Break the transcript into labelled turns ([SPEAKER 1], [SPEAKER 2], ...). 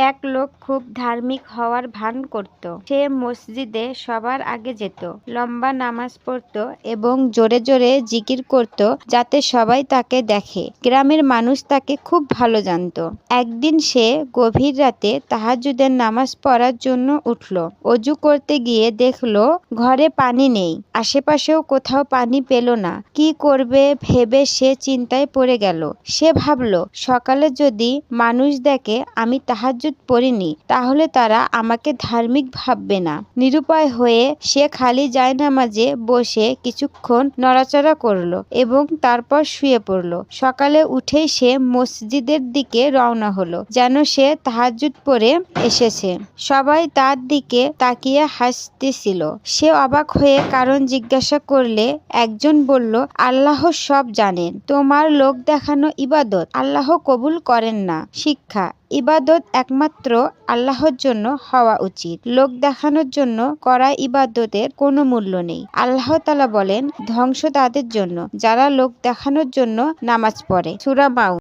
[SPEAKER 1] এক লোক খুব ধার্মিক হওয়ার ভান করত। সে মসজিদে সবার আগে যেত, লম্বা নামাজ পড়তো এবং জোরে জোরে জিকির করত যাতে সবাই তাকে দেখে। গ্রামের মানুষ তাকে খুব ভালো জানতো। একদিন সে গভীর রাতে তাহাজুদের নামাজ পড়ার জন্য উঠল। অজু করতে গিয়ে দেখল, ঘরে পানি নেই, আশেপাশেও কোথাও পানি পেল না। কি করবে ভেবে সে চিন্তায় পড়ে গেল। সে ভাবলো, সকালে যদি মানুষ দেখে আমি তাহাজ্জুদ পড়িনি, তাহলে তারা আমাকে ধার্মিক ভাববে না। নিরুপায় হয়ে সে খালি জায়নামাজে বসে কিছুক্ষণ নড়াচড়া করল এবং তারপর শুয়ে পড়ল। সকালে উঠেই সে মসজিদের দিকে রওনা হলো, যেন সে তাহাজ্জুদ পরে এসেছে। সবাই তার দিকে তাকিয়ে হাসতেছিল। সে অবাক হয়ে কারণ জিজ্ঞাসা করলে একজন বলল, আল্লাহ সব জানেন। তোমার লোক দেখানো ইবাদত আল্লাহ কবুল করেন না। শিক্ষা ইবাদত একমাত্র আল্লাহর জন্য হওয়া উচিত। লোক দেখানোর জন্য করা ইবাদতের কোনো মূল্য নেই। আল্লাহ তালা বলেন, ধ্বংস তাদের জন্য, যারা লোক দেখানোর জন্য নামাজ পড়ে। সুরা মাউ